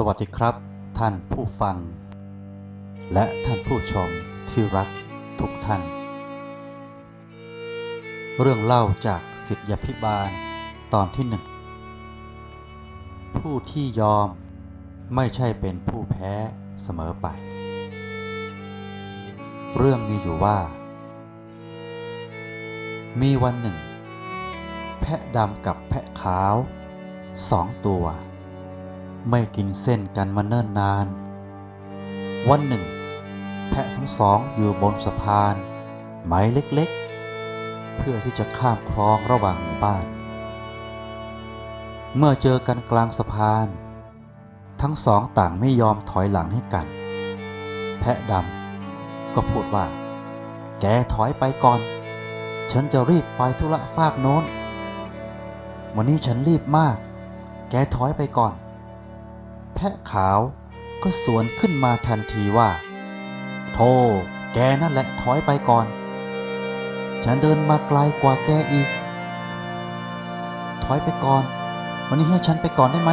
สวัสดีครับ ท่านผู้ฟัง และท่านผู้ชมที่รักทุกท่าน เรื่องเล่าจากสิทธยพิบาลตอนที่หนึ่งผู้ที่ยอมไม่ใช่เป็นผู้แพ้เสมอไป เรื่องมีอยู่ว่า มีวันหนึ่ง แพะดำกับแพะขาวสองตัว ไม่กินเส้นกันมาเนิ่นนาน วันหนึ่ง แพะทั้งสองอยู่บนสะพาน ไม้เล็กๆ เพื่อที่จะข้ามคลองระหว่างหมู่บ้าน เมื่อเจอกันกลางสะพาน ทั้งสองต่างไม่ยอมถอยหลังให้กัน แพะดำก็พูดว่า แกถอยไปก่อน ฉันจะรีบไปธุระฟากโน้น วันนี้ฉันรีบมาก แกถอยไปก่อน แพะขาว ก็สวนขึ้นมาทันทีว่า โธ่แกนั่นแหละถอยไปก่อน ฉันเดินมาไกลกว่าแกอีก ถอยไปก่อน วันนี้ให้ฉันไปก่อนได้ไหม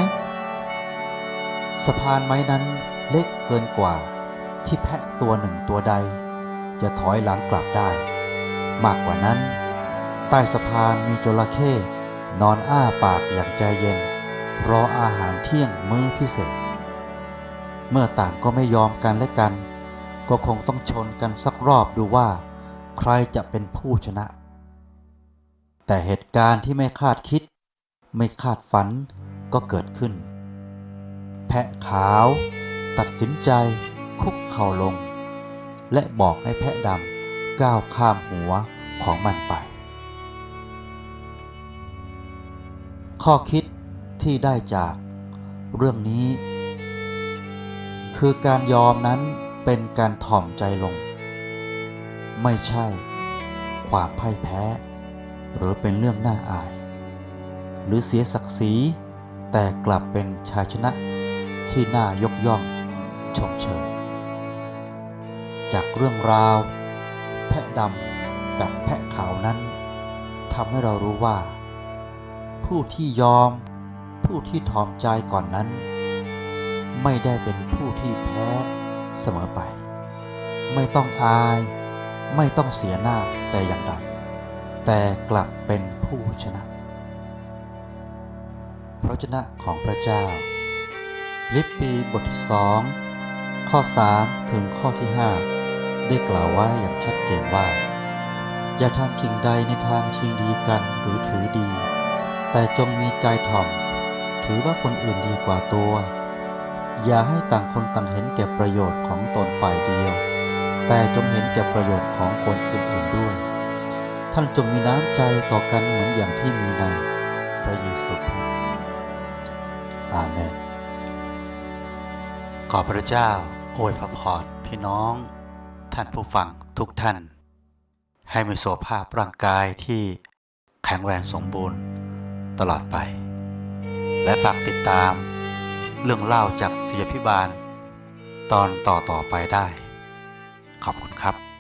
สะพานไม้นั้นเล็กเกินกว่า ที่แพะตัวหนึ่งตัวใด จะถอยหลังกลับได้ มากกว่านั้น ใต้สะพานมีจระเข้นอนอ้าปากอย่างใจเย็น รออาหารเที่ยงมื้อพิเศษ เมื่อต่างก็ไม่ยอมกันและกัน ก็คงต้องชนกันสักรอบดูว่า ใครจะเป็นผู้ชนะ แต่เหตุการณ์ที่ไม่คาดคิด ไม่คาดฝันก็เกิดขึ้น แพะขาว ตัดสินใจคุกเข่าลง และบอกให้แพะดำก้าวข้ามหัวของมันไป ข้อคิด ที่ได้จากเรื่องนี้ คือการยอมนั้นเป็นการถ่อมใจลง ไม่ใช่ ความพ่ายแพ้ หรือเป็นเรื่องน่าอาย หรือเสียศักดิ์ศรีแต่กลับเป็นชัยชนะที่น่ายกย่องชมเชยจากเรื่องราว แพะดำกับแพะขาวนั้นทำให้เรารู้ว่า ผู้ที่ยอม ผู้ที่ทอมใจก่อนนั้น ไม่ได้เป็นผู้ที่แพ้เสมอไป ไม่ต้องอาย ไม่ต้องเสียหน้าแต่อย่างใด แต่กลับเป็นผู้ชนะ พระชนะของพระเจ้า ลิปปีบทที่สองข้อ 3 ถึงข้อที่ 5 ได้กล่าวไว้อย่างชัดเจนว่า อย่าทำสิ่งใดในทางชิงดีกันหรือถือดี แต่จงมีใจถ่อม ถือว่าคนอื่นดีกว่าตัว อย่าให้ต่างคนต่างเห็นแก่ประโยชน์ของตนฝ่ายเดียว แต่จงเห็นแก่ประโยชน์ของคนอื่นๆด้วย ท่านจงมีน้ำใจต่อกันเหมือนอย่างที่มีในพระเยซูคริสต์อาเมน ขอพระเจ้าอวยพระพรพี่น้อง ท่านผู้ฟังทุกท่าน ให้มีสุขภาพร่างกายที่แข็งแรงสมบูรณ์ตลอดไป และฝากติดตาม เรื่องเล่าจากศิลพิบาล ตอนต่อต่อไปได้ ขอบคุณครับ